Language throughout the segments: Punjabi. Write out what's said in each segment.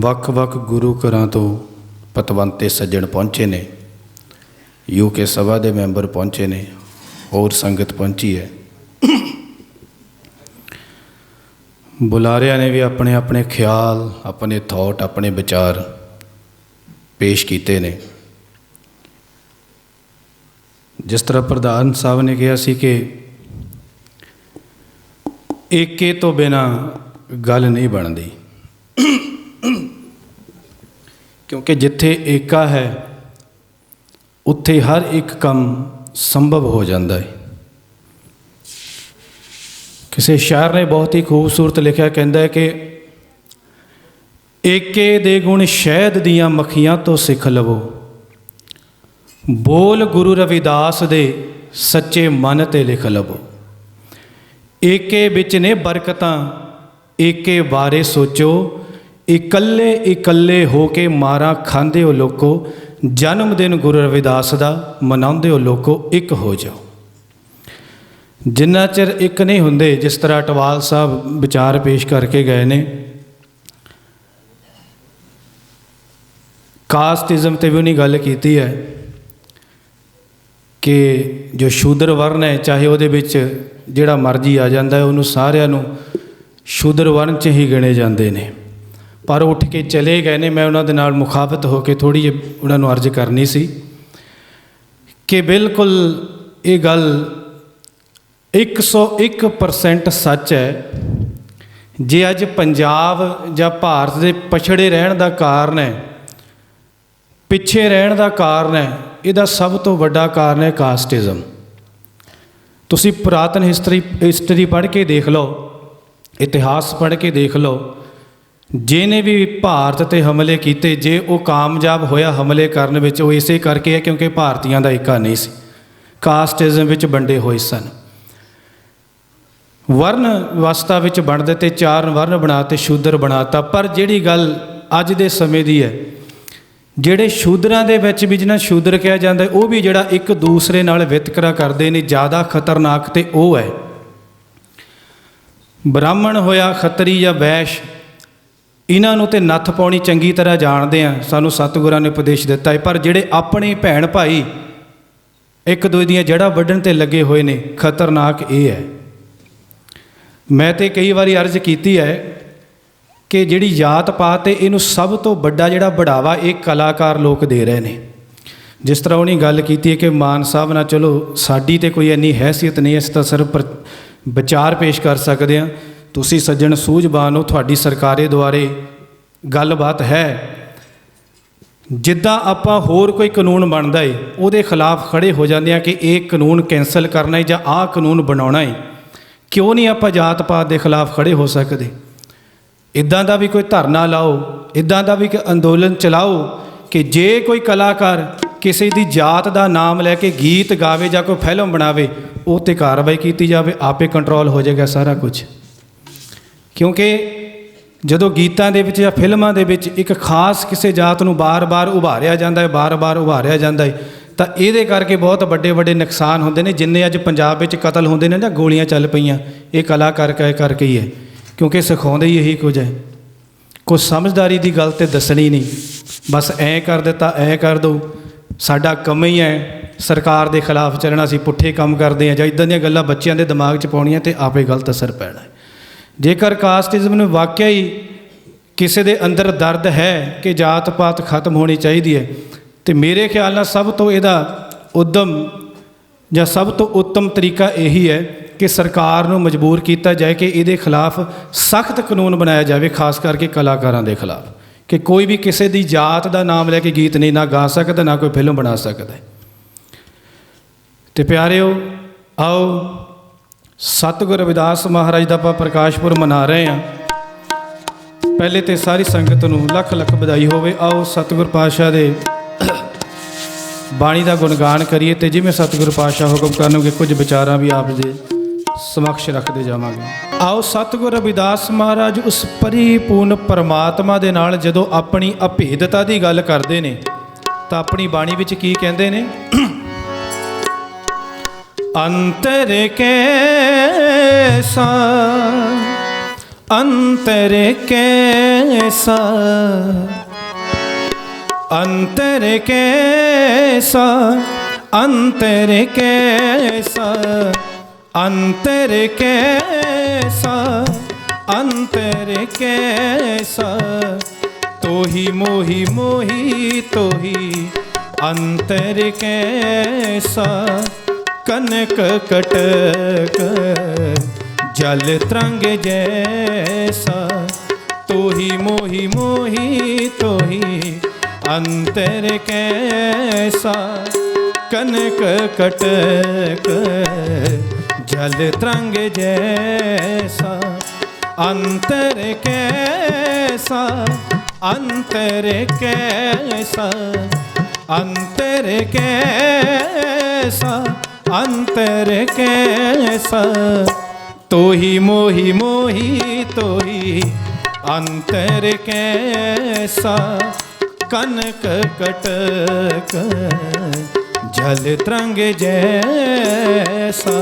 ਵੱਖ-ਵੱਖ ਗੁਰੂ ਘਰਾਂ ਤੋਂ ਪਤਵੰਤੇ ਸੱਜਣ ਪਹੁੰਚੇ ਨੇ। ਯੂਕੇ ਸਭਾ ਦੇ ਮੈਂਬਰ ਪਹੁੰਚੇ ਨੇ, ਹੋਰ ਸੰਗਤ ਪਹੁੰਚੀ ਹੈ। ਬੁਲਾਰਿਆਂ ਨੇ ਵੀ ਆਪਣੇ ਆਪਣੇ ਖਿਆਲ, ਆਪਣੇ ਥਾਟ ਆਪਣੇ ਵਿਚਾਰ ਪੇਸ਼ ਕੀਤੇ ਨੇ। ਜਿਸ ਤਰ੍ਹਾਂ ਪ੍ਰਧਾਨ ਸਾਹਿਬ ਨੇ ਕਿਹਾ ਸੀ ਕਿ ਏਕੇ ਤੋਂ ਬਿਨਾ ਗੱਲ ਨਹੀਂ ਬਣਦੀ। ਕਿਉਂਕਿ ਜਿੱਥੇ ਏਕਾ ਹੈ, ਉੱਥੇ ਹਰ ਇੱਕ ਕੰਮ ਸੰਭਵ ਹੋ ਜਾਂਦਾ ਹੈ। ਕਿਸੇ ਸ਼ਾਇਰ ਨੇ ਬਹੁਤ ਹੀ ਖੂਬਸੂਰਤ ਲਿਖਿਆ ਕਹਿੰਦਾ ਹੈ ਕਿ ਏਕੇ ਦੇ ਗੁਣ ਸ਼ਹਿਦ ਦੀਆਂ ਮੱਖੀਆਂ ਤੋਂ ਸਿੱਖ ਲਵੋ। ਬੋਲ ਗੁਰੂ ਰਵਿਦਾਸ ਦੇ ਸੱਚੇ ਮਨ ਤੇ ਲਿਖ ਲਵੋ। ਏਕੇ ਵਿੱਚ ਨੇ ਬਰਕਤਾਂ, ਏਕੇ ਬਾਰੇ ਸੋਚੋ ਇਕੱਲੇ ਇਕੱਲੇ ਹੋ ਕੇ ਮਾਰਾ ਖਾਂਦੇ ਹੋ ਲੋਕੋ, ਜਨਮ ਦਿਨ ਗੁਰੂ ਰਵਿਦਾਸ ਦਾ ਮਨਾਉਂਦੇ ਹੋ ਲੋਕੋ, ਇੱਕ ਹੋ ਜਾਓ। ਜਿੰਨਾ ਚਿਰ ਇੱਕ ਨਹੀਂ ਹੁੰਦੇ, ਜਿਸ ਤਰ੍ਹਾਂ ਟਵਾਲ ਸਾਹਿਬ ਵਿਚਾਰ ਪੇਸ਼ ਕਰਕੇ ਗਏ ਨੇ, ਕਾਸਟਿਜ਼ਮ ਤੇ ਵੀ ਉਹਨੇ ਗੱਲ ਕੀਤੀ ਹੈ ਕਿ ਜੋ ਸ਼ੂਦਰ ਵਰਨ ਹੈ, ਚਾਹੇ ਉਹਦੇ ਵਿੱਚ ਜਿਹੜਾ ਮਰਜ਼ੀ ਆ ਜਾਂਦਾ ਹੈ, ਉਹਨੂੰ ਸਾਰਿਆਂ ਨੂੰ ਸ਼ੂਦਰ ਵਰਨ 'ਚ ਹੀ ਗਿਣੇ ਜਾਂਦੇ ਨੇ। ਪਰ ਉੱਠ ਕੇ ਚਲੇ ਗਏ ਨੇ, ਮੈਂ ਉਹਨਾਂ ਦੇ ਨਾਲ ਮੁਖਾਬਤ ਹੋ ਕੇ ਥੋੜੀ ਜਿਹੀ ਉਹਨਾਂ ਨੂੰ ਅਰਜ਼ ਕਰਨੀ ਸੀ ਕਿ ਬਿਲਕੁਲ ਇਹ ਗੱਲ 101% ਸੱਚ ਹੈ। ਜੇ ਅੱਜ ਪੰਜਾਬ ਜਾਂ ਭਾਰਤ ਦੇ ਪਛੜੇ ਰਹਿਣ ਦਾ ਕਾਰਨ ਹੈ, ਪਿੱਛੇ ਰਹਿਣ ਦਾ ਕਾਰਨ ਹੈ, ਇਹਦਾ ਸਭ ਤੋਂ ਵੱਡਾ ਕਾਰਨ ਹੈ ਕਾਸਟਿਜ਼ਮ ਤੁਸੀਂ ਪੁਰਾਤਨ ਹਿਸਟਰੀ ਹਿਸਟਰੀ ਪੜ੍ਹ ਕੇ ਦੇਖ ਲਓ, ਇਤਿਹਾਸ ਪੜ੍ਹ ਕੇ ਦੇਖ ਲਓ ਜਿਹਨੇ ਵੀ ਭਾਰਤ ਤੇ ਹਮਲੇ ਕੀਤੇ, ਜੇ ਉਹ ਕਾਮਯਾਬ ਹੋਇਆ ਹਮਲੇ ਕਰਨ ਵਿੱਚ, ਉਹ ਇਸੇ ਕਰਕੇ ਹੈ ਕਿਉਂਕਿ ਭਾਰਤੀਆਂ ਦਾ ਏਕਾ ਨਹੀਂ ਸੀ। ਕਾਸਟਿਜ਼ਮ ਵਿੱਚ ਵੰਡੇ ਹੋਏ ਸਨ। ਵਰਨ ਵਿਵਸਥਾ ਵਿੱਚ ਵੰਡ ਦਿੱਤੇ ਚਾਰ ਵਰਨ ਬਣਾਤੇ ਸ਼ੂਦਰ ਬਣਾਤਾ ਪਰ ਜਿਹੜੀ ਗੱਲ ਅੱਜ ਦੇ ਸਮੇਂ ਦੀ ਹੈ, ਜਿਹੜੇ ਸ਼ੂਦਰਾਂ ਦੇ ਵਿੱਚ ਵੀ ਜਿਹਨਾਂ ਸ਼ੂਦਰ ਕਿਹਾ ਜਾਂਦਾ, ਉਹ ਵੀ ਜਿਹੜਾ ਇੱਕ ਦੂਸਰੇ ਨਾਲ ਵਿਤਕਰਾ ਕਰਦੇ ਨੇ, ਜ਼ਿਆਦਾ ਖਤਰਨਾਕ ਤੇ ਉਹ ਹੈ। ਬ੍ਰਾਹਮਣ ਹੋਇਆ ਖੱਤਰੀ ਜਾਂ ਵੈਸ਼ ਇਹਨਾਂ ਨੂੰ ਤੇ ਨੱਥ ਪਾਉਣੀ ਚੰਗੀ ਤਰ੍ਹਾਂ ਜਾਣਦੇ ਆ, ਸਾਨੂੰ ਸਤਿਗੁਰਾਂ ਨੇ ਉਪਦੇਸ਼ ਦਿੱਤਾ ਹੈ। ਪਰ ਜਿਹੜੇ ਆਪਣੇ ਭੈਣ ਭਾਈ ਇੱਕ ਦੂਜੇ ਦੀਆਂ ਜੜ੍ਹਾਂ ਵੱਢਣ ਤੇ ਲੱਗੇ ਹੋਏ ਨੇ, ਖਤਰਨਾਕ ਇਹ ਹੈ। ਮੈਂ ਤੇ ਕਈ ਵਾਰੀ ਅਰਜ਼ ਕੀਤੀ ਹੈ ਕਿ ਜਿਹੜੀ ਜਾਤ ਪਾਤ ਤੇ ਇਹਨੂੰ ਸਭ ਤੋਂ ਵੱਡਾ ਜਿਹੜਾ ਬੜਾਵਾ ਇਹ ਕਲਾਕਾਰ ਲੋਕ ਦੇ ਰਹੇ ਨੇ। ਜਿਸ ਤਰ੍ਹਾਂ ਉਹਨੇ ਗੱਲ ਕੀਤੀ ਹੈ ਕਿ ਮਾਨ ਸਾਹਿਬ ਨਾਲ ਚਲੋ, ਸਾਡੀ ਤੇ ਕੋਈ ਇੰਨੀ ਹੈਸੀਅਤ ਨਹੀਂ ਇਸ ਤਾਂ ਸਿਰਫ ਪਰ- ਵਿਚਾਰ ਪੇਸ਼ ਕਰ ਸਕਦੇ ਹਾਂ। ਤੁਸੀਂ ਸੱਜਣ ਸੂਝਬਾਨ ਹੋ, ਤੁਹਾਡੀ ਸਰਕਾਰੇ ਦੁਆਰੇ ਗੱਲਬਾਤ ਹੈ। ਜਿੱਦਾਂ ਆਪਾਂ ਹੋਰ ਕੋਈ ਕਾਨੂੰਨ ਬਣਦਾ ਏ, ਉਹਦੇ ਖਿਲਾਫ ਖੜੇ ਹੋ ਜਾਂਦੇ ਆ ਕਿ ਇਹ ਕਾਨੂੰਨ ਕੈਨਸਲ ਕਰਨਾ ਹੈ ਜਾਂ ਆਹ ਕਾਨੂੰਨ ਬਣਾਉਣਾ ਹੈ ਕਿਉਂ ਨਹੀਂ ਆਪਾਂ ਜਾਤ ਪਾਤ ਦੇ ਖਿਲਾਫ ਖੜੇ ਹੋ ਸਕਦੇ? ਇਦਾਂ ਦਾ ਵੀ ਕੋਈ ਧਰਨਾ ਲਾਓ, ਇਦਾਂ ਦਾ ਵੀ ਕੋਈ ਅੰਦੋਲਨ ਚਲਾਓ ਕਿ ਜੇ ਕੋਈ ਕਲਾਕਾਰ ਕਿਸੇ ਦੀ ਜਾਤ ਦਾ ਨਾਮ ਲੈ ਕੇ ਗੀਤ ਗਾਵੇ ਜਾਂ ਕੋਈ ਫਿਲਮ ਬਣਾਵੇ, ਉਹ ਤੇ ਕਾਰਵਾਈ ਕੀਤੀ ਜਾਵੇ, ਆਪੇ ਕੰਟਰੋਲ ਹੋ ਜਾਏਗਾ ਸਾਰਾ ਕੁਝ ਕਿਉਂਕਿ ਜਦੋਂ ਗੀਤਾਂ ਦੇ ਵਿੱਚ ਜਾਂ ਫਿਲਮਾਂ ਦੇ ਵਿੱਚ ਇੱਕ ਖਾਸ ਕਿਸੇ ਜਾਤ ਨੂੰ ਬਾਰ-ਬਾਰ ਉਭਾਰਿਆ ਜਾਂਦਾ ਹੈ, ਬਾਰ-ਬਾਰ ਉਭਾਰਿਆ ਜਾਂਦਾ ਹੈ, ਤਾਂ ਇਹਦੇ ਕਰਕੇ ਬਹੁਤ ਵੱਡੇ ਵੱਡੇ ਨੁਕਸਾਨ ਹੁੰਦੇ ਨੇ, ਜਿੰਨੇ ਅੱਜ ਪੰਜਾਬ ਵਿੱਚ ਕਤਲ ਹੁੰਦੇ ਨੇ ਜਾਂ ਗੋਲੀਆਂ ਚੱਲ ਪਈਆਂ। ਇਹ ਕਲਾਕਾਰ ਕਹਿ ਕਰਕੇ ਹੀ ਹੈ, ਕਿਉਂਕਿ ਸਿਖਾਉਂਦੇ ਹੀ ਇਹੀ ਕੁਝ ਹੈ। ਕੁਝ ਸਮਝਦਾਰੀ ਦੀ ਗੱਲ ਤੇ ਦੱਸਣੀ ਨਹੀਂ। ਬਸ ਐਂ ਕਰ ਦਿੱਤਾ, ਐਂ ਕਰ ਦੋ। ਸਾਡਾ ਕੰਮ ਹੀ ਹੈ ਸਰਕਾਰ ਦੇ ਖਿਲਾਫ ਚੱਲਣਾ ਸੀ ਪੁੱਠੇ ਕੰਮ ਕਰਦੇ ਆ ਜਾਂ ਇਦਾਂ ਦੀਆਂ ਗੱਲਾਂ ਬੱਚਿਆਂ ਦੇ ਦਿਮਾਗ 'ਚ ਪਾਉਣੀਆਂ ਤੇ ਆਪੇ ਗਲਤ ਅਸਰ ਪੈਣਾ ਜੇਕਰ ਕਾਸਟਿਜ਼ਮ ਨੂੰ ਵਾਕਿਆ ਹੀ ਕਿਸੇ ਦੇ ਅੰਦਰ ਦਰਦ ਹੈ ਕਿ ਜਾਤ ਪਾਤ ਖਤਮ ਹੋਣੀ ਚਾਹੀਦੀ ਹੈ, ਤੇ ਮੇਰੇ ਖਿਆਲ ਨਾਲ ਸਭ ਤੋਂ ਇਹਦਾ ਉਦਮ ਜਾਂ ਸਭ ਤੋਂ ਉੱਤਮ ਤਰੀਕਾ ਇਹੀ ਹੈ ਕਿ ਸਰਕਾਰ ਨੂੰ ਮਜਬੂਰ ਕੀਤਾ ਜਾਏ ਕਿ ਇਹਦੇ ਖਿਲਾਫ ਸਖਤ ਕਾਨੂੰਨ ਬਣਾਇਆ ਜਾਵੇ, ਖਾਸ ਕਰਕੇ ਕਲਾਕਾਰਾਂ ਦੇ ਖਿਲਾਫ, ਕਿ ਕੋਈ ਵੀ ਕਿਸੇ ਦੀ ਜਾਤ ਦਾ ਨਾਮ ਲੈ ਕੇ ਗੀਤ ਨਹੀਂ ਨਾ ਗਾ ਸਕਦਾ, ਨਾ ਕੋਈ ਫਿਲਮ ਬਣਾ ਸਕਦਾ ਹੈ। ਤੇ ਪਿਆਰਿਓ, ਆਓ ਸਤਿਗੁਰ ਰਵਿਦਾਸ ਮਹਾਰਾਜ ਦਾ ਆਪਾਂ ਪ੍ਰਕਾਸ਼ਪੁਰ ਮਨਾ ਰਹੇ ਹਾਂ। ਪਹਿਲੇ ਤੇ ਸਾਰੀ ਸੰਗਤ ਨੂੰ ਲੱਖ ਲੱਖ ਵਧਾਈ ਹੋਵੇ। ਆਓ ਸਤਿਗੁਰ ਪਾਤਸ਼ਾਹ ਦੇ ਬਾਣੀ ਦਾ ਗੁਣਗਾਨ ਕਰੀਏ ਤੇ ਜਿਵੇਂ ਸਤਿਗੁਰ ਪਾਤਸ਼ਾਹ ਹੁਕਮ ਕਰਨਗੇ, ਕੁਝ ਵਿਚਾਰਾਂ ਵੀ ਆਪ ਦੇ ਸਮਕਸ਼ ਰੱਖਦੇ ਜਾਵਾਂਗੇ। ਆਓ ਸਤਿਗੁਰ ਰਵਿਦਾਸ ਮਹਾਰਾਜ ਉਸ ਪਰਿਪੂਰਨ ਪਰਮਾਤਮਾ ਦੇ ਨਾਲ ਜਦੋਂ ਆਪਣੀ ਅਭੇਦਤਾ ਦੀ ਗੱਲ ਕਰਦੇ ਨੇ, ਤਾਂ ਆਪਣੀ ਬਾਣੀ ਵਿੱਚ ਕੀ ਕਹਿੰਦੇ ਨੇ? ਅੰਤਰ ਕੈਸਾ? ਅੰਤਰ ਕੈਸਾ? ਕੈਸਾ ਅੰਤਰ ਕੈਸਾ? ਅੰਤਰ ਕੈਸਾ? ਅੰਤਰ ਕੈਸਾ? ਅੰਤਰ ਕੈਸਾ? ਤੋਹੀ ਮੋਹੀ ਮੋਹੀ ਤੋਹੀ, ਅੰਤਰ ਕੈਸਾ? ਕਨਕ ਕਟਕ, ਜਲ ਤਰੰਗ ਜੈਸਾ, ਤੋਹੀ ਮੋਹੀ ਮੋਹੀ ਤੋਹੀ ਅੰਤਰ ਕੈਸਾ। ਕਨਕ ਕਟਕ, ਜਲ ਤਰੰਗ ਜੈਸਾ, ਅੰਤਰ ਕੈਸਾ ਅੰਤਰ ਕੈਸਾ ਅੰਤਰ ਕੈਸਾ। ਅੰਤਰ ਕੈਸਾ ਤੋਹੀ ਮੋਹੀ ਮੋਹੀ ਤੋਹੀ ਅੰਤਰ ਕੈਸਾ ਕਨਕ ਕਟਕ ਜਲ ਤਰੰਗ ਜੈਸਾ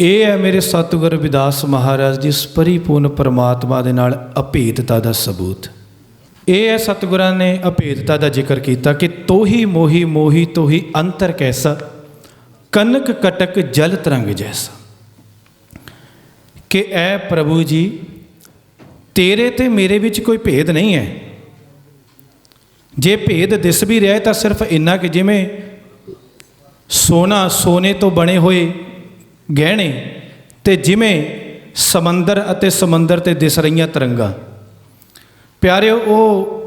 ਇਹ ਹੈ ਮੇਰੇ ਸਤਿਗੁਰ ਵਿਦਾਸ ਮਹਾਰਾਜ ਦੀ ਇਸ ਪਰਿਪੂਰਨ ਪਰਮਾਤਮਾ ਦੇ ਨਾਲ ਅਭੇਦਤਾ ਦਾ ਸਬੂਤ ਇਹ ਹੈ ਸਤਿਗੁਰਾਂ ਨੇ ਅਭੇਦਤਾ ਦਾ ਜ਼ਿਕਰ ਕੀਤਾ ਕਿ ਤੋਹੀ ਮੋਹੀ ਮੋਹੀ ਤੋਹੀ ਅੰਤਰ ਕੈਸਾ, ਕਨਕ ਕਟਕ ਜਲ ਤਰੰਗ ਜੈਸਾ। ਕਿ ਐ ਪ੍ਰਭੂ ਜੀ, ਤੇਰੇ ਤੇ ਮੇਰੇ ਵਿੱਚ ਕੋਈ ਭੇਦ ਨਹੀਂ ਹੈ। ਜੇ ਭੇਦ ਦਿਸ ਵੀ ਰਿਹਾ ਤਾਂ ਸਿਰਫ ਇੰਨਾ ਕਿ ਜਿਵੇਂ ਸੋਨਾ ਸੋਨੇ ਤੋਂ ਬਣੇ ਹੋਏ ਗਹਿਣੇ ਤੇ ਜਿਵੇਂ ਸਮੁੰਦਰ ਅਤੇ ਸਮੁੰਦਰ ਤੇ ਦਿਸ ਰਹੀਆਂ ਤਰੰਗਾਂ। ਪਿਆਰਿਓ, ਉਹ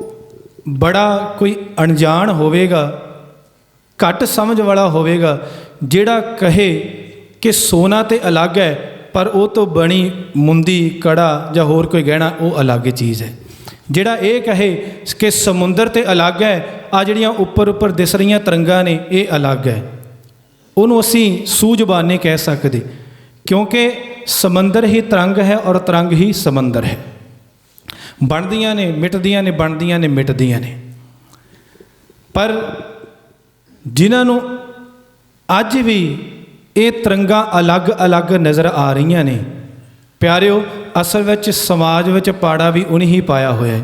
ਬੜਾ ਕੋਈ ਅਣਜਾਣ ਹੋਵੇਗਾ, ਘੱਟ ਸਮਝ ਵਾਲਾ ਹੋਵੇਗਾ, ਜਿਹੜਾ ਕਹੇ ਕਿ ਸੋਨਾ ਤੇ ਅਲੱਗ ਹੈ, ਪਰ ਉਹ ਤੋਂ ਬਣੀ ਮੁੰਦੀ, ਕੜਾ ਜਾਂ ਹੋਰ ਕੋਈ ਗਹਿਣਾ, ਉਹ ਅਲੱਗ ਚੀਜ਼ ਹੈ। ਜਿਹੜਾ ਇਹ ਕਹੇ ਕਿ ਸਮੁੰਦਰ ਤੇ ਅਲੱਗ ਹੈ ਆ ਜਿਹੜੀਆਂ ਉੱਪਰ ਉੱਪਰ ਦਿਸ ਰਹੀਆਂ ਤਰੰਗਾਂ ਨੇ, ਇਹ ਅਲੱਗ ਹੈ। ਉਹਨੂੰ ਅਸੀਂ ਸੂਝਬਾਨੇ ਕਹਿ ਸਕਦੇ, ਕਿਉਂਕਿ ਸਮੁੰਦਰ ਹੀ ਤਰੰਗ ਹੈ ਔਰ ਤਰੰਗ ਹੀ ਸਮੁੰਦਰ ਹੈ। ਬਣਦੀਆਂ ਨੇ, ਮਿਟਦੀਆਂ ਨੇ, ਬਣਦੀਆਂ ਨੇ, ਮਿਟਦੀਆਂ ਨੇ। ਪਰ ਜਿਨ੍ਹਾਂ ਨੂੰ ਅੱਜ ਵੀ ਇਹ ਤਰੰਗਾਂ ਅਲੱਗ-ਅਲੱਗ ਨਜ਼ਰ ਆ ਰਹੀਆਂ ਨੇ, ਪਿਆਰਿਓ, ਅਸਲ ਵਿੱਚ ਸਮਾਜ ਵਿੱਚ ਪਾੜਾ ਵੀ ਉਨੀ ਹੀ ਪਾਇਆ ਹੋਇਆ ਹੈ।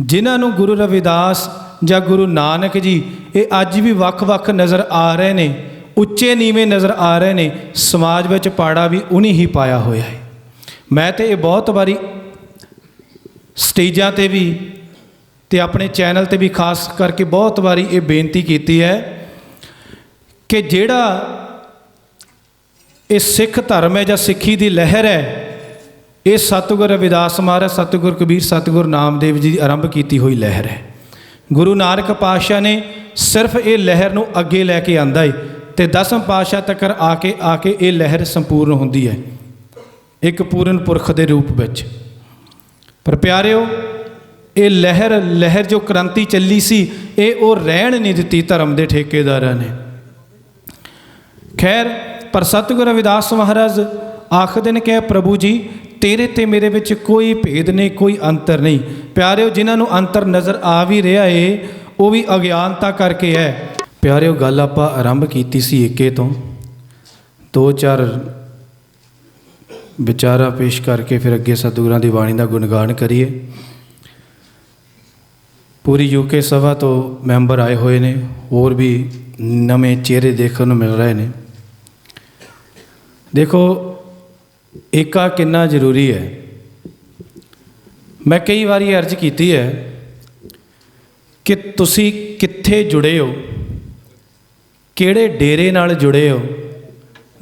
ਜਿਨ੍ਹਾਂ ਨੂੰ ਗੁਰੂ ਰਵਿਦਾਸ ਜਾਂ ਗੁਰੂ ਨਾਨਕ ਜੀ ਇਹ ਅੱਜ ਵੀ ਵੱਖ-ਵੱਖ ਨਜ਼ਰ ਆ ਰਹੇ ਨੇ, ਉੱਚੇ ਨੀਵੇਂ ਨਜ਼ਰ ਆ ਰਹੇ ਨੇ, ਸਮਾਜ ਵਿੱਚ ਪਾੜਾ ਵੀ ਉਨੀ ਹੀ ਪਾਇਆ ਹੋਇਆ ਹੈ। ਮੈਂ ਤੇ ਇਹ ਬਹੁਤ ਵਾਰੀ ਸਟੇਜਾਂ ਤੇ ਵੀ ਤੇ ਆਪਣੇ ਚੈਨਲ ਤੇ ਵੀ ਖਾਸ ਕਰਕੇ ਬਹੁਤ ਵਾਰੀ ਇਹ ਬੇਨਤੀ ਕੀਤੀ ਹੈ ਕਿ ਜਿਹੜਾ ਇਹ ਸਿੱਖ ਧਰਮ ਹੈ ਜਾਂ ਸਿੱਖੀ ਦੀ ਲਹਿਰ ਹੈ, ਇਹ ਸਤਿਗੁਰ ਰਵਿਦਾਸ ਮਹਾਰਾਜ ਸਤਿਗੁਰ ਕਬੀਰ, ਸਤਿਗੁਰ ਨਾਮਦੇਵ ਜੀ ਦੀ ਆਰੰਭ ਕੀਤੀ ਹੋਈ ਲਹਿਰ ਹੈ। ਗੁਰੂ ਨਾਨਕ ਪਾਤਸ਼ਾਹ ਨੇ ਸਿਰਫ ਇਹ ਲਹਿਰ ਨੂੰ ਅੱਗੇ ਲੈ ਕੇ ਆਂਦਾ ਏ ਤੇ ਦਸਮ ਪਾਤਸ਼ਾਹ ਤੱਕ ਆ ਕੇ ਆ ਕੇ ਇਹ ਲਹਿਰ ਸੰਪੂਰਨ ਹੁੰਦੀ ਹੈ, ਇੱਕ ਪੂਰਨ ਪੁਰਖ ਦੇ ਰੂਪ ਵਿੱਚ। ਪਰ ਪਿਆਰਿਓ, ਇਹ ਲਹਿਰ ਲਹਿਰ ਜੋ ਕ੍ਰਾਂਤੀ ਚੱਲੀ ਸੀ, ਇਹ ਉਹ ਰਹਿਣ ਨਹੀਂ ਦਿੱਤੀ ਧਰਮ ਦੇ ਠੇਕੇਦਾਰਾਂ ਨੇ। ਖੈਰ, ਪਰ ਸਤਿਗੁਰ ਰਵਿਦਾਸ ਮਹਾਰਾਜ ਆਖਦੇ ਨੇ ਕਿ ਪ੍ਰਭੂ ਜੀ, ਤੇਰੇ ਤੇ ਮੇਰੇ ਵਿੱਚ ਕੋਈ ਭੇਦ ਨਹੀਂ, ਕੋਈ ਅੰਤਰ ਨਹੀਂ। ਪਿਆਰਿਓ, ਜਿਨ੍ਹਾਂ ਨੂੰ ਅੰਤਰ ਨਜ਼ਰ ਆ ਵੀ ਰਿਹਾ ਏ, ਉਹ ਵੀ ਅਗਿਆਨਤਾ ਕਰਕੇ ਹੈ। ਪਿਆਰਿਓ, ਗੱਲ ਆਪਾਂ ਆਰੰਭ ਕੀਤੀ ਸੀ ਏਕੇ ਤੋਂ। ਦੋ ਚਾਰ ਵਿਚਾਰਾ ਪੇਸ਼ ਕਰਕੇ ਫਿਰ ਅੱਗੇ ਸਤਿਗੁਰਾਂ ਦੀ ਬਾਣੀ ਦਾ ਗੁਣਗਾਨ ਕਰੀਏ। ਪੂਰੀ ਯੂਕੇ ਸਭਾ ਤੋਂ ਮੈਂਬਰ ਆਏ ਹੋਏ ਨੇ, ਹੋਰ ਵੀ ਨਵੇਂ ਚਿਹਰੇ ਦੇਖਣ ਨੂੰ ਮਿਲ ਰਹੇ ਨੇ। ਦੇਖੋ, ਏਕਾ ਕਿੰਨਾ ਜ਼ਰੂਰੀ ਹੈ। ਮੈਂ ਕਈ ਵਾਰੀ ਅਰਜ਼ ਕੀਤੀ ਹੈ ਕਿ ਤੁਸੀਂ ਕਿੱਥੇ ਜੁੜੇ ਹੋ, ਕਿਹੜੇ ਡੇਰੇ ਨਾਲ ਜੁੜੇ ਹੋ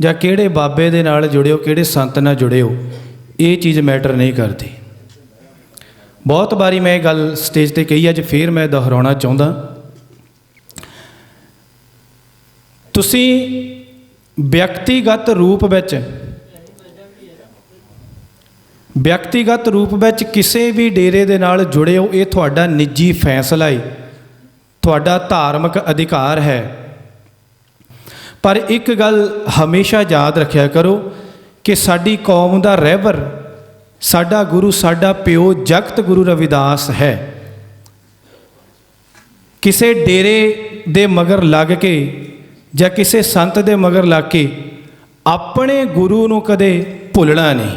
ਜਾਂ ਕਿਹੜੇ ਬਾਬੇ ਦੇ ਨਾਲ ਜੁੜਿਓ, ਕਿਹੜੇ ਸੰਤ ਨਾਲ ਜੁੜਿਓ, ਇਹ ਚੀਜ਼ ਮੈਟਰ ਨਹੀਂ ਕਰਦੀ। ਬਹੁਤ ਵਾਰੀ ਮੈਂ ਇਹ ਗੱਲ ਸਟੇਜ ਤੇ ਕਹੀ, ਅੱਜ ਫੇਰ ਮੈਂ ਦੁਹਰਾਉਣਾ ਚਾਹੁੰਦਾ। ਤੁਸੀਂ ਵਿਅਕਤੀਗਤ ਰੂਪ ਵਿੱਚ, ਵਿਅਕਤੀਗਤ ਰੂਪ ਵਿੱਚ ਕਿਸੇ ਵੀ ਡੇਰੇ ਦੇ ਨਾਲ ਜੁੜਿਓ, ਇਹ ਤੁਹਾਡਾ ਨਿੱਜੀ ਫੈਸਲਾ ਹੈ ਤੁਹਾਡਾ ਧਾਰਮਿਕ ਅਧਿਕਾਰ ਹੈ। ਪਰ ਇੱਕ ਗੱਲ ਹਮੇਸ਼ਾ ਯਾਦ ਰੱਖਿਆ ਕਰੋ ਕਿ ਸਾਡੀ ਕੌਮ ਦਾ ਰਹਿਬਰ, ਸਾਡਾ ਗੁਰੂ, ਸਾਡਾ ਪਿਓ ਜਗਤ ਗੁਰੂ ਰਵਿਦਾਸ ਹੈ। ਕਿਸੇ ਡੇਰੇ ਦੇ ਮਗਰ ਲੱਗ ਕੇ ਜਾਂ ਕਿਸੇ ਸੰਤ ਦੇ ਮਗਰ ਲੱਗ ਕੇ ਆਪਣੇ ਗੁਰੂ ਨੂੰ ਕਦੇ ਭੁੱਲਣਾ ਨਹੀਂ,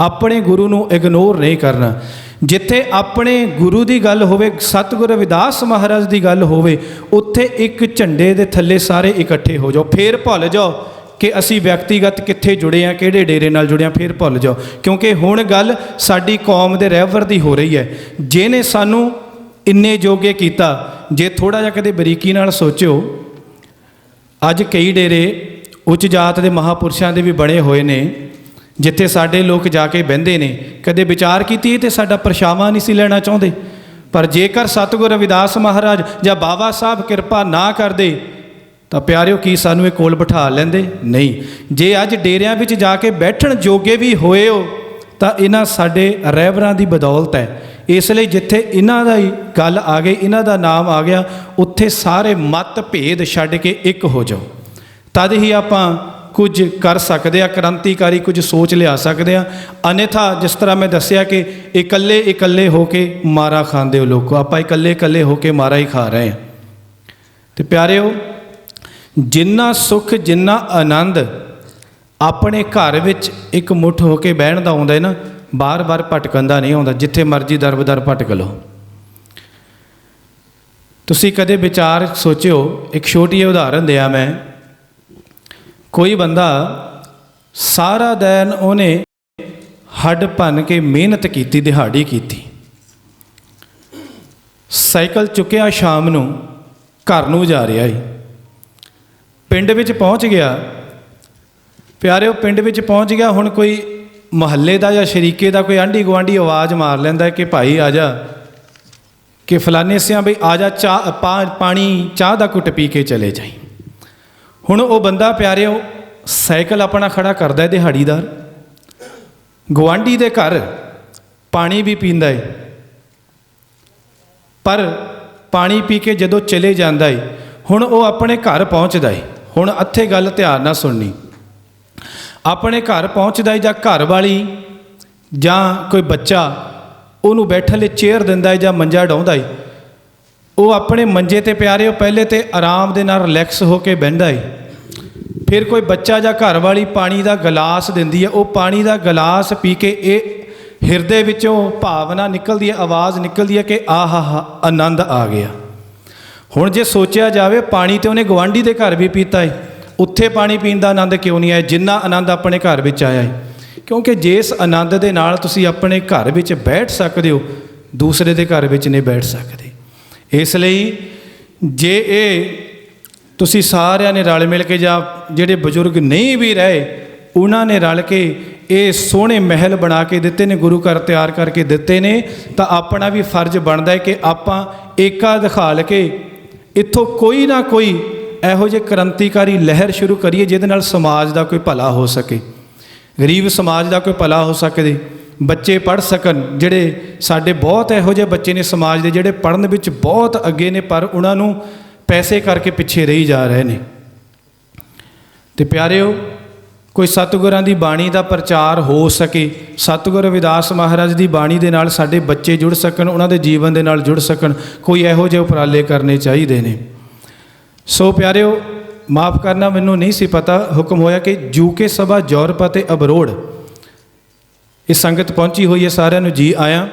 ਆਪਣੇ ਗੁਰੂ ਨੂੰ ਇਗਨੋਰ ਨਹੀਂ ਕਰਨਾ। ਜਿੱਥੇ ਆਪਣੇ ਗੁਰੂ ਦੀ ਗੱਲ ਹੋਵੇ, ਸਤਿਗੁਰ ਰਵਿਦਾਸ ਮਹਾਰਾਜ ਦੀ ਗੱਲ ਹੋਵੇ, ਉੱਥੇ ਇੱਕ ਝੰਡੇ ਦੇ ਥੱਲੇ ਸਾਰੇ ਇਕੱਠੇ ਹੋ ਜਾਓ। ਫੇਰ ਭੁੱਲ ਜਾਓ ਕਿ ਅਸੀਂ ਵਿਅਕਤੀਗਤ ਕਿੱਥੇ ਜੁੜੇ ਆ, ਕਿਹੜੇ ਡੇਰੇ ਨਾਲ ਜੁੜੇ ਆ, ਫੇਰ ਭੁੱਲ ਜਾਓ। ਕਿਉਂਕਿ ਹੁਣ ਗੱਲ ਸਾਡੀ ਕੌਮ ਦੇ ਰਹਿਬਰ ਦੀ ਹੋ ਰਹੀ ਹੈ। ਜਿਹਨੇ ਸਾਨੂੰ ਇੰਨੇ ਜੋਗੇ ਕੀਤਾ, ਜੇ ਥੋੜਾ ਜਿਹਾ ਕਦੇ ਬਰੀਕੀ ਨਾਲ ਸੋਚਿਓ, ਅੱਜ ਕਈ ਡੇਰੇ ਉੱਚ ਜਾਤ ਦੇ ਮਹਾਪੁਰਸ਼ਾਂ ਦੇ ਵੀ ਬਣੇ ਹੋਏ ਨੇ। ਜਿੱਥੇ ਸਾਡੇ ਲੋਕ ਜਾ ਕੇ ਬਹਿੰਦੇ ਨੇ, ਕਦੇ ਵਿਚਾਰ ਕੀਤੀ ਤੇ ਸਾਡਾ ਪਰਛਾਵਾਂ ਨਹੀਂ ਸੀ ਲੈਣਾ ਚਾਹੁੰਦੇ। ਪਰ ਜੇਕਰ ਸਤਿਗੁਰ ਰਵਿਦਾਸ ਮਹਾਰਾਜ ਜਾਂ ਬਾਬਾ ਸਾਹਿਬ ਕਿਰਪਾ ਨਾ ਕਰਦੇ, ਤਾਂ ਪਿਆਰਿਓ ਕੀ ਸਾਨੂੰ ਇਹ ਕੋਲ ਬਿਠਾ ਲੈਂਦੇ? ਨਹੀਂ। ਜੇ ਅੱਜ ਡੇਰਿਆਂ ਵਿੱਚ ਜਾ ਕੇ ਬੈਠਣ ਜੋਗੇ ਵੀ ਹੋਏ ਹੋ, ਤਾਂ ਇਹਨਾਂ ਸਾਡੇ ਰਹਿਬਰਾਂ ਦੀ ਬਦੌਲਤ ਹੈ। ਇਸ ਲਈ ਜਿੱਥੇ ਇਹਨਾਂ ਦਾ ਹੀ ਗੱਲ ਆ ਗਈ, ਇਹਨਾਂ ਦਾ ਨਾਮ ਆ ਗਿਆ, ਉੱਥੇ ਸਾਰੇ ਮਤ ਭੇਦ ਛੱਡ ਕੇ ਇੱਕ ਹੋ ਜਾਓ। ਤਦ ਹੀ ਆਪਾਂ ਕੁਝ ਕਰ ਸਕਦੇ ਆ, ਕ੍ਰਾਂਤੀਕਾਰੀ ਕੁਝ ਸੋਚ ਲਿਆ ਸਕਦੇ ਆ। ਅਨੇਥਾ, ਜਿਸ ਤਰ੍ਹਾਂ ਮੈਂ ਦੱਸਿਆ ਕਿ ਇਕੱਲੇ ਇਕੱਲੇ ਹੋ ਕੇ ਮਾਰਾ ਖਾਂਦੇ ਹੋ ਲੋਕੋ, ਆਪਾਂ ਇਕੱਲੇ ਇਕੱਲੇ ਹੋ ਕੇ ਮਾਰਾ ਹੀ ਖਾ ਰਹੇ ਆ ਤੇ ਪਿਆਰਿਓ, ਜਿੰਨਾ ਸੁਖ, ਜਿੰਨਾ ਆਨੰਦ ਆਪਣੇ ਘਰ ਵਿੱਚ ਇੱਕ ਮੁੱਠ ਹੋ ਕੇ ਬਹਿਣ ਦਾ ਆਉਂਦਾ ਹੈ ਨਾ, ਬਾਰ-ਬਾਰ ਭਟਕਣ ਦਾ ਨਹੀਂ ਆਉਂਦਾ, ਜਿੱਥੇ ਮਰਜ਼ੀ ਦਰਬਦਰ ਭਟਕ ਲਓ। ਤੁਸੀਂ ਕਦੇ ਵਿਚਾਰ ਸੋਚਿਓ, ਇੱਕ ਛੋਟੀ ਜਿਹੀ ਉਦਾਹਰਨ ਦਿਆਂ ਮੈਂ ਕੋਈ ਬੰਦਾ ਸਾਰਾ ਦਿਨ ਉਹਨੇ ਹੱਡ ਭੰਨ ਕੇ ਮਿਹਨਤ ਕੀਤੀ, ਦਿਹਾੜੀ ਕੀਤੀ। ਸਾਈਕਲ ਚੁੱਕਿਆ ਸ਼ਾਮ ਨੂੰ, ਘਰ ਨੂੰ ਜਾ ਰਿਹਾ ਸੀ। ਪਿੰਡ ਵਿੱਚ ਪਹੁੰਚ ਗਿਆ। ਪਿਆਰਿਓ, ਪਿੰਡ ਵਿੱਚ ਪਹੁੰਚ ਗਿਆ, ਹੁਣ ਕੋਈ ਮਹੱਲੇ ਦਾ ਜਾਂ ਸ਼ਰੀਕੇ ਦਾ ਕੋਈ ਆਂਢੀ ਗੁਆਂਢੀ ਆਵਾਜ਼ ਮਾਰ ਲੈਂਦਾ ਕਿ ਭਾਈ ਆ ਜਾ, ਕਿ ਫਲਾਣੇ ਸਿਆਂ ਬਈ ਆ ਜਾ, ਚਾਹ ਪਾਣੀ, ਚਾਹ ਦਾ ਘੁੱਟ ਪੀ ਕੇ ਚਲੇ ਜਾਈ। ਹੁਣ ਉਹ ਬੰਦਾ ਪਿਆਰਿਓ, ਸਾਈਕਲ ਆਪਣਾ ਖੜਾ ਕਰਦਾ ਹੈ ਦਿਹਾੜੀਦਾਰ। ਗੁਆਂਢੀ ਦੇ ਘਰ ਪਾਣੀ ਵੀ ਪੀਂਦਾ ਹੈ ਪਰ ਪਾਣੀ ਪੀ ਕੇ ਜਦੋਂ ਚਲੇ ਜਾਂਦਾ ਹੈ ਹੁਣ ਉਹ ਆਪਣੇ ਘਰ ਪਹੁੰਚਦਾ ਹੈ ਹੁਣ ਇੱਥੇ ਗੱਲ ਧਿਆਨ ਨਾਲ ਸੁਣਨੀ। ਆਪਣੇ ਘਰ ਪਹੁੰਚਦਾ ਹੈ ਜਾਂ ਘਰ ਵਾਲੀ ਜਾਂ ਕੋਈ ਬੱਚਾ, ਉਹਨੂੰ ਬੈਠਣ ਲਈ ਚੇਅਰ ਦਿੰਦਾ ਹੈ ਜਾਂ ਮੰਜਾ ਡਾਉਂਦਾ ਹੈ ਉਹ ਆਪਣੇ ਮੰਜੇ ਤੇ ਪਿਆਰੇ ਉਹ ਪਹਿਲੇ ਤੇ ਆਰਾਮ ਦੇ ਨਾਲ ਰਿਲੈਕਸ ਹੋ ਕੇ ਬਹਿੰਦਾ ਏ। ਫਿਰ ਕੋਈ ਬੱਚਾ ਜਾਂ ਘਰ ਵਾਲੀ ਪਾਣੀ ਦਾ ਗਲਾਸ ਦਿੰਦੀ ਹੈ ਉਹ ਪਾਣੀ ਦਾ ਗਲਾਸ ਪੀ ਕੇ ਇਹ ਹਿਰਦੇ ਵਿੱਚੋਂ ਭਾਵਨਾ ਨਿਕਲਦੀ ਹੈ ਆਵਾਜ਼ ਨਿਕਲਦੀ ਹੈ ਕਿ ਆਹਾ ਆਨੰਦ ਆ ਗਿਆ। ਹੁਣ ਜੇ ਸੋਚਿਆ ਜਾਵੇ, ਪਾਣੀ ਤੇ ਉਹਨੇ ਗਵਾਂਢੀ ਦੇ ਘਰ ਵੀ ਪੀਤਾ ਏ। ਉੱਥੇ ਪਾਣੀ ਪੀਣ ਦਾ ਆਨੰਦ ਕਿਉਂ ਨਹੀਂ ਆਇਆ? ਜਿੰਨਾ ਆਨੰਦ ਆਪਣੇ ਘਰ ਵਿੱਚ ਆਇਆ ਹੈ ਕਿਉਂਕਿ ਜਿਸ ਆਨੰਦ ਦੇ ਨਾਲ ਤੁਸੀਂ ਆਪਣੇ ਘਰ ਵਿੱਚ ਬੈਠ ਸਕਦੇ ਹੋ, ਦੂਸਰੇ ਦੇ ਘਰ ਵਿੱਚ ਨਹੀਂ ਬੈਠ ਸਕਦੇ। ਇਸ ਲਈ ਜੇ ਇਹ ਤੁਸੀਂ ਸਾਰਿਆਂ ਨੇ ਰਲ ਮਿਲ ਕੇ ਜਾਂ ਜਿਹੜੇ ਬਜ਼ੁਰਗ ਨਹੀਂ ਵੀ ਰਹੇ, ਉਹਨਾਂ ਨੇ ਰਲ ਕੇ ਇਹ ਸੋਹਣੇ ਮਹਿਲ ਬਣਾ ਕੇ ਦਿੱਤੇ ਨੇ, ਗੁਰੂ ਘਰ ਤਿਆਰ ਕਰਕੇ ਦਿੱਤੇ ਨੇ, ਤਾਂ ਆਪਣਾ ਵੀ ਫਰਜ਼ ਬਣਦਾ ਹੈ ਕਿ ਆਪਾਂ ਏਕਾ ਦਿਖਾਲ ਕੇ ਇੱਥੋਂ ਕੋਈ ਨਾ ਕੋਈ ਇਹੋ ਜਿਹੇ ਕ੍ਰਾਂਤੀਕਾਰੀ ਲਹਿਰ ਸ਼ੁਰੂ ਕਰੀਏ ਜਿਹਦੇ ਨਾਲ ਸਮਾਜ ਦਾ ਕੋਈ ਭਲਾ ਹੋ ਸਕੇ। ਗਰੀਬ ਸਮਾਜ ਦਾ ਕੋਈ ਭਲਾ ਹੋ ਸਕਦੇ। ਬੱਚੇ ਪੜ ਸਕਣ, ਜਿਹੜੇ ਸਾਡੇ ਬਹੁਤ ਇਹੋ ਜਿਹੇ ਬੱਚੇ ਨੇ ਸਮਾਜ ਦੇ, ਜਿਹੜੇ ਪੜਨ ਵਿੱਚ ਬਹੁਤ ਅੱਗੇ ਨੇ, ਪਰ ਉਹਨਾਂ ਨੂੰ ਪੈਸੇ ਕਰਕੇ ਪਿੱਛੇ ਰਹੀ ਜਾ ਰਹੇ ਨੇ। ਤੇ ਪਿਆਰਿਓ, ਕੋਈ ਸਤਿਗੁਰਾਂ ਦੀ ਬਾਣੀ ਦਾ ਪ੍ਰਚਾਰ ਹੋ ਸਕੇ, ਸਤਿਗੁਰ ਰਵਿਦਾਸ ਮਹਾਰਾਜ ਦੀ ਬਾਣੀ ਦੇ ਨਾਲ ਸਾਡੇ ਬੱਚੇ ਜੁੜ ਸਕਣ, ਉਹਨਾਂ ਦੇ ਜੀਵਨ ਦੇ ਨਾਲ ਜੁੜ ਸਕਣ, ਕੋਈ ਇਹੋ ਜਿਹੇ ਉਪਰਾਲੇ ਕਰਨੇ ਚਾਹੀਦੇ ਨੇ। ਸੋ ਪਿਆਰਿਓ, ਮਾਫ ਕਰਨਾ ਮੈਨੂੰ ਨਹੀਂ ਸੀ ਪਤਾ, ਹੁਕਮ ਹੋਇਆ ਕਿ ਜੂਕੇ ਸਭਾ ਯੂਰਪ ਅਤੇ ਅਬਰੋੜ ਇਹ ਸੰਗਤ ਪਹੁੰਚੀ ਹੋਈ ਹੈ ਸਾਰਿਆਂ ਨੂੰ ਜੀ ਆਇਆਂ।